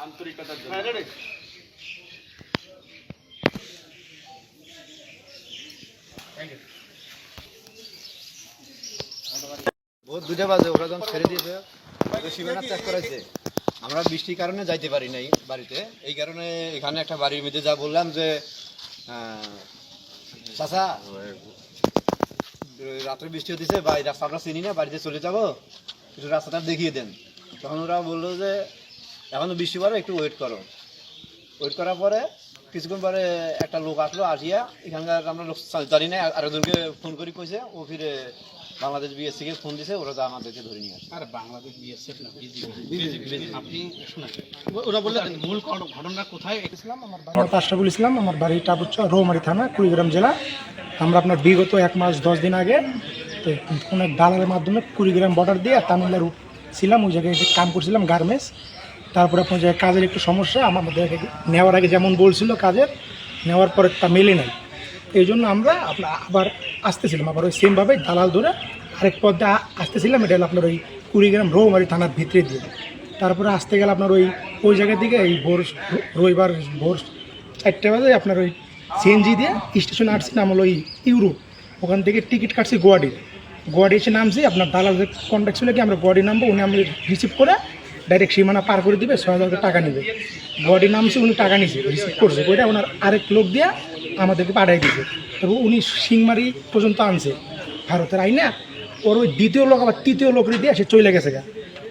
আন্তরিকতার জন্য। ভোর দুটা বাজে ওরা যখন ছেড়ে দিয়েছে সীমানা ত্যাগ করেছে। আমরা বৃষ্টির কারণে যাইতে পারি নাই বাড়িতে। এই কারণে এখানে একটা বাড়ির মধ্যে যা বললাম যে আহ, রাত্রে বৃষ্টি হতেছে বা এই রাস্তা আমরা চিনি না বাড়িতে চলে যাব কিছু রাস্তাটা দেখিয়ে দেন। তখন ওরা বলল যে এখনও বৃষ্টি পরে একটু ওয়েট করো। ওয়েট করার পরে কিছুক্ষণ পরে একটা লোক আসলো আসিয়া এখানকার আমরা লোক জানি না আরেকজনকে ফোন করে কইছে ও ফিরে বাংলাদেশ বিএসসি কে ফোন দিছে ওরা যা আমাদেরকে ধরে নিয়ে আসে আর বাংলাদেশ বিএসএফ না আপনি শুনেন। ওরা বললেন মূল ঘটনা কোথায়? ইসলাম আমার বাড়ি আশরাফুল ইসলাম আমার বাড়ি টাপুচ্চা রৌমারি থানা কুড়িগ্রাম জেলা। আমরা আপনার বিগত এক মাস দশ দিন আগে তো কোনো এক দালালের মাধ্যমে কুড়িগ্রাম বর্ডার দিয়ে তামিলনাড়ু ছিলাম ওই জায়গায় কাম করছিলাম গার্মেন্টস। তারপরে আপনার জায়গায় কাজের একটু সমস্যা আমাদের নেওয়ার আগে যেমন বলছিল কাজের, নেওয়ার পরে তা মেলে নাই। এই জন্য আমরা আপনার আবার আসতেছিলাম, আবার ওই সেমভাবে দালাল ধরে আরেক পথে আসতেছিলাম। এটা হলো আপনার ওই কুড়িগ্রাম রৌমারি থানার ভিতরে দিয়ে। তারপরে আসতে গেলে আপনার ওই ওই জায়গা থেকে এই ভোর, রবিবার ভোর চারটে বাজে আপনার ওই সিএনজি দিয়ে স্টেশনে আসছি নাম হলো ওই ইউরোপ ওখান থেকে টিকিট কাটছি গুয়াহাটির গুয়াহাটি এসে নামছি, আপনার দালাল যে কন্ট্যাক্ট ছিল কি, আমরা গুয়াহাটি নামবো, উনি আমি রিসিভ করে ডাইরেক্ট সীমানা পার করে দিবে, ছয় হাজার টাকা নেবে। গুয়াহাটি নামছে, উনি টাকা নিছে রিসিভ করছে। ওইটা ওনার আরেক লোক দিয়ে আমাদেরকে পাঠাই দিয়েছে তবে উনি সিংমারি পর্যন্ত আনছে ভারতের আইনা। ওর ওই দ্বিতীয় লোক আবার তৃতীয় লোকের দিয়ে সে চলে গেছে গা।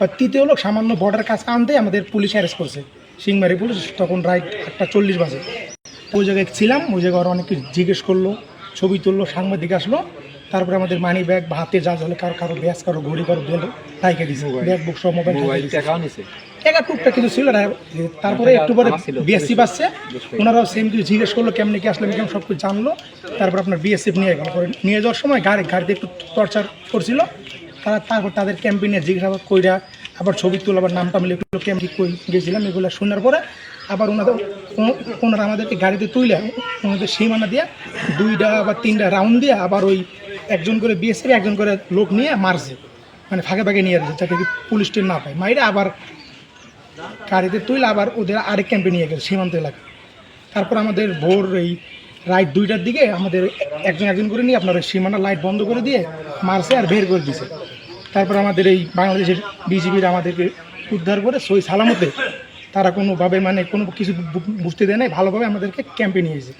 আর তৃতীয় লোক সামান্য বর্ডার কাজ আনতে আমাদের পুলিশ অ্যারেস্ট করছে। সিংমারি পুলিশ তখন রাইট আটটা চল্লিশ বাজে। ওই জায়গায় ছিলাম, ওই জায়গায় ওরা অনেক কিছু জিজ্ঞেস করল, ছবি তুললো, সাংবাদিক আসলো। তারপরে আমাদের মানি ব্যাগ হাতে যা হলে কারও কারও ব্যাগ কারও ঘড়ি কারও বেল রাইখে দিছে। ব্যাগ বুক সব মোবাইল টাকা টুকটা কিছু ছিল না। তারপরে একটু পরে বিএসসি পাচ্ছে। ওনারাও সেম কিছু জিজ্ঞেস করল কেমনি কি আসলাম কেমন সব কিছু জানলো। তারপর আপনার বিএসএফ নিয়ে গেল। পরে নিয়ে যাওয়ার সময় গাড়ি গাড়িতে একটু টর্চার করছিল। তারা তারপর তাদের ক্যাম্পে নিয়ে জিজ্ঞাসাবাদ কইরা আবার ছবি তুলে আবার নামটা মিলে এগুলো ক্যাম্পে কই গেছিলাম এগুলো শোনার পরে আবার ওনাদের ওনারা আমাদেরকে গাড়িতে তুইলে ওনাদের সীমানা দিয়ে দুইটা বা তিনটা রাউন্ড দিয়ে আবার ওই একজন করে বিএসএফ একজন করে লোক নিয়ে মারছে। মানে ফাঁকে ফাঁকে নিয়ে যাচ্ছে যাতে পুলিশ টেন না পায়। মাইরা আবার গাড়িতে তুলে আবার ওদের আরেক ক্যাম্পে নিয়ে গেছে সীমান্ত এলাকা। তারপর আমাদের ভোর এই রাত দুইটার দিকে আমাদের একজন একজন করে নিয়ে আপনার সীমানা লাইট বন্ধ করে দিয়ে মারছে আর বের করে দিছে। তারপর আমাদের এই বাংলাদেশের বিজিবির আমাদেরকে উদ্ধার করে সই সালামতে তারা কোনোভাবে মানে কোনো কিছু বুঝতে দেয় নাই ভালোভাবে আমাদেরকে ক্যাম্পে নিয়েছে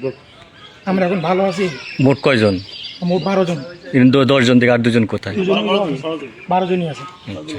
আমরা এখন ভালো আছি। মোট কয়জন? মোট বারো জন। কিন্তু দশ জন থেকে আর দুজন কোথায়? বারো জনই আছে। আচ্ছা।